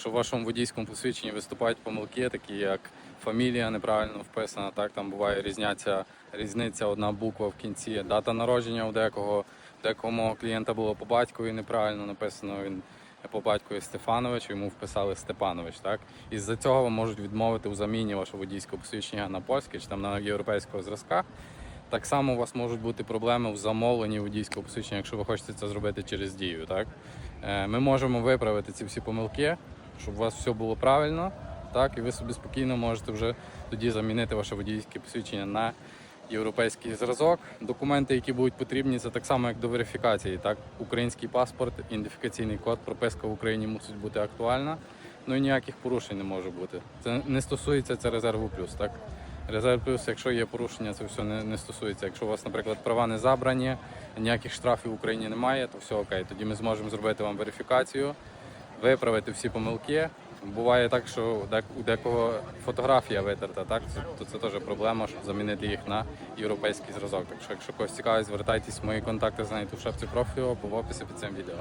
Якщо в вашому водійському посвідченні виступають помилки, такі як фамілія неправильно вписана, так там буває різняться, різниця одна буква в кінці, дата народження у декого, декого мого клієнта було по батькові неправильно написано. Він по батькові Стефанович, йому вписали Степанович. Так і з-за цього вам можуть відмовити у заміні вашого водійського посвідчення на польське чи там на європейського зразка. Так само у вас можуть бути проблеми в замовленні водійського посвідчення, якщо ви хочете це зробити через дію. Так? Е, Ми можемо виправити ці всі помилки, щоб у вас все було правильно, так? і ви собі спокійно можете вже тоді замінити ваше водійське посвідчення на європейський зразок. Документи, які будуть потрібні, це так само, як до верифікації. Так? Український паспорт, ідентифікаційний код, прописка в Україні мусить бути актуальна. Ну і ніяких порушень не може бути. Це не стосується це резерву плюс, так? Резерв плюс, якщо є порушення, це все не, не стосується. Якщо у вас, наприклад, права не забрані, ніяких штрафів в Україні немає, то все окей. Тоді ми зможемо зробити вам верифікацію, виправити всі помилки. Буває так, що у декого фотографія витерта, так то це теж проблема, щоб замінити їх на європейський зразок. Так що, якщо когось цікавить, звертайтесь, мої контакти знайдете в шапці профілю або в описі під цим відео.